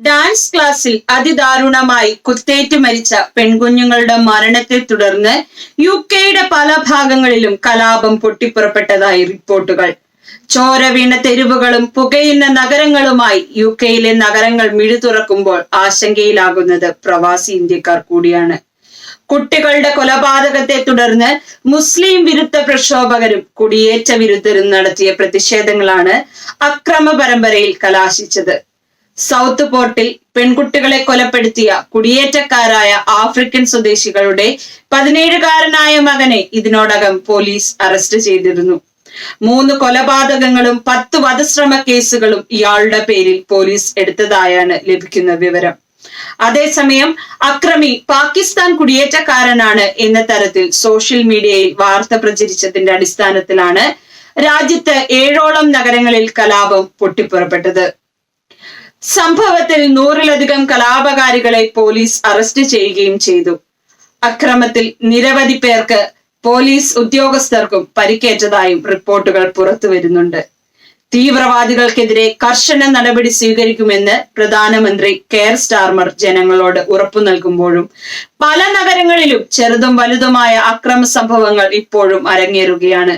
Dance ക്ലാസ്സിൽ അതിദാരുണമായി കുത്തേറ്റ് മരിച്ച പെൺകുഞ്ഞുങ്ങളുടെ മരണത്തെ തുടർന്ന് യു കെയുടെ പല ഭാഗങ്ങളിലും കലാപം പൊട്ടിപ്പുറപ്പെട്ടതായി റിപ്പോർട്ടുകൾ. ചോര വീണ തെരുവുകളും പുകയുന്ന നഗരങ്ങളുമായി യു കെയിലെ നഗരങ്ങൾ മിഴു തുറക്കുമ്പോൾ ആശങ്കയിലാകുന്നത് പ്രവാസി ഇന്ത്യക്കാർ കൂടിയാണ്. കുട്ടികളുടെ കൊലപാതകത്തെ തുടർന്ന് മുസ്ലിം വിരുദ്ധ പ്രക്ഷോഭകരും കുടിയേറ്റ വിരുദ്ധരും നടത്തിയ പ്രതിഷേധങ്ങളാണ് അക്രമ പരമ്പരയിൽ കലാശിച്ചത്. സൗത്ത് പോർട്ടിൽ പെൺകുട്ടികളെ കൊലപ്പെടുത്തിയ കുടിയേറ്റക്കാരായ ആഫ്രിക്കൻ സ്വദേശികളുടെ പതിനേഴുകാരനായ മകനെ ഇതിനോടകം പോലീസ് അറസ്റ്റ് ചെയ്തിരുന്നു. മൂന്ന് കൊലപാതകങ്ങളും പത്ത് വധശ്രമ കേസുകളും ഇയാളുടെ പേരിൽ പോലീസ് എടുത്തതായാണ് ലഭിക്കുന്ന വിവരം. അതേസമയം അക്രമി പാകിസ്ഥാൻ കുടിയേറ്റക്കാരനാണ് എന്ന തരത്തിൽ സോഷ്യൽ മീഡിയയിൽ വാർത്ത പ്രചരിച്ചതിന്റെ അടിസ്ഥാനത്തിലാണ് രാജ്യത്ത് ഏഴോളം നഗരങ്ങളിൽ കലാപം പൊട്ടിപ്പുറപ്പെട്ടത്. സംഭവത്തിൽ നൂറിലധികം കലാപകാരികളെ പോലീസ് അറസ്റ്റ് ചെയ്യുകയും ചെയ്തു. അക്രമത്തിൽ നിരവധി പേർക്ക് പോലീസ് ഉദ്യോഗസ്ഥർക്കും പരിക്കേറ്റതായും റിപ്പോർട്ടുകൾ പുറത്തു വരുന്നുണ്ട്. തീവ്രവാദികൾക്കെതിരെ കർശന നടപടി സ്വീകരിക്കുമെന്ന് പ്രധാനമന്ത്രി കെയർ സ്റ്റാർമർ ജനങ്ങളോട് ഉറപ്പു നൽകുമ്പോഴും പല നഗരങ്ങളിലും ചെറുതും വലുതുമായ അക്രമ സംഭവങ്ങൾ ഇപ്പോഴും അരങ്ങേറുകയാണ്.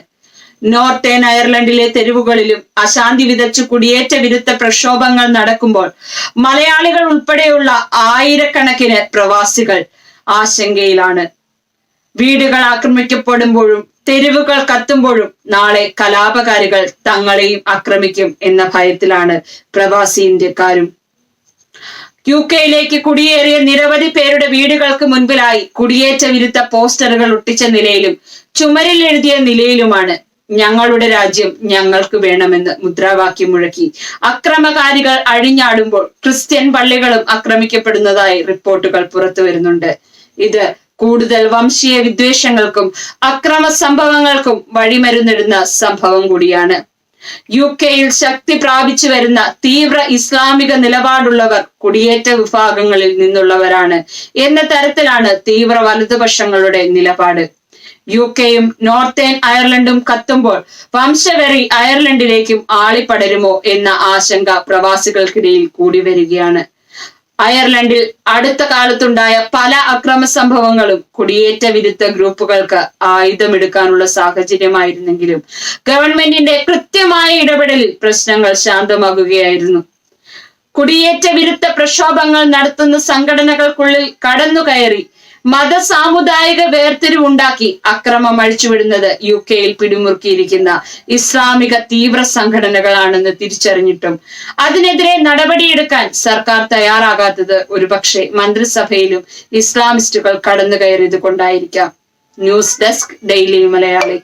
നോർത്തേൺ അയർലൻഡിലെ തെരുവുകളിലും അശാന്തി വിതച്ച് കുടിയേറ്റ വിരുദ്ധ പ്രക്ഷോഭങ്ങൾ നടക്കുമ്പോൾ മലയാളികൾ ഉൾപ്പെടെയുള്ള ആയിരക്കണക്കിന് പ്രവാസികൾ ആശങ്കയിലാണ്. വീടുകൾ ആക്രമിക്കപ്പെടുമ്പോഴും തെരുവുകൾ കത്തുമ്പോഴും നാളെ കലാപകാരികൾ തങ്ങളെയും ആക്രമിക്കും എന്ന ഭയത്തിലാണ് പ്രവാസി ഇന്ത്യക്കാരും. യു കെയിലേക്ക് കുടിയേറിയ നിരവധി പേരുടെ വീടുകൾക്ക് മുൻപിലായി കുടിയേറ്റ വിരുദ്ധ പോസ്റ്ററുകൾ ഒട്ടിച്ച നിലയിലും ചുമരിൽ എഴുതിയ നിലയിലുമാണ് ഞങ്ങളുടെ രാജ്യം ഞങ്ങൾക്ക് വേണമെന്ന് മുദ്രാവാക്യം മുഴക്കി. അക്രമകാരികൾ അഴിഞ്ഞാടുമ്പോൾ ക്രിസ്ത്യൻ പള്ളികളും ആക്രമിക്കപ്പെടുന്നതായി റിപ്പോർട്ടുകൾ പുറത്തു വരുന്നുണ്ട്. ഇത് കൂടുതൽ വംശീയ വിദ്വേഷങ്ങൾക്കും അക്രമ സംഭവങ്ങൾക്കും വഴിമരുന്നിടുന്ന സംഭവം കൂടിയാണ്. യു കെയിൽ ശക്തി പ്രാപിച്ചു വരുന്ന തീവ്ര ഇസ്ലാമിക നിലപാടുള്ളവർ കുടിയേറ്റ വിഭാഗങ്ങളിൽ നിന്നുള്ളവരാണ്. എന്ന തരത്തിലാണ് തീവ്ര വലതുപക്ഷങ്ങളുടെ നിലപാട്. യു കെയും നോർത്തേൺ അയർലൻഡും കത്തുമ്പോൾ വംശവെറി അയർലൻഡിലേക്കും ആളിപ്പടരുമോ എന്ന ആശങ്ക പ്രവാസികൾക്കിടയിൽ കൂടി വരികയാണ്. അയർലൻഡിൽ അടുത്ത കാലത്തുണ്ടായ പല അക്രമ സംഭവങ്ങളും കുടിയേറ്റ വിരുദ്ധ ഗ്രൂപ്പുകൾക്ക് ആയുധമെടുക്കാനുള്ള സാഹചര്യമായിരുന്നെങ്കിലും ഗവൺമെന്റിന്റെ കൃത്യമായ ഇടപെടലിൽ പ്രശ്നങ്ങൾ ശാന്തമാകുകയായിരുന്നു. കുടിയേറ്റ വിരുദ്ധ പ്രക്ഷോഭങ്ങൾ നടത്തുന്ന സംഘടനകൾക്കുള്ളിൽ കടന്നുകയറി മത സാമുദായിക വേർതിരിവുണ്ടാക്കി അക്രമം അഴിച്ചുവിടുന്നത് യു കെയിൽ പിടിമുറുക്കിയിരിക്കുന്ന ഇസ്ലാമിക തീവ്ര സംഘടനകളാണെന്ന് തിരിച്ചറിഞ്ഞിട്ടും. അതിനെതിരെ നടപടിയെടുക്കാൻ സർക്കാർ തയ്യാറാകാത്തത് ഒരുപക്ഷെ മന്ത്രിസഭയിലും ഇസ്ലാമിസ്റ്റുകൾ കടന്നു കയറിയത് കൊണ്ടായിരിക്കാം ന്യൂസ് ഡെസ്ക് ഡെയിലി മലയാളി.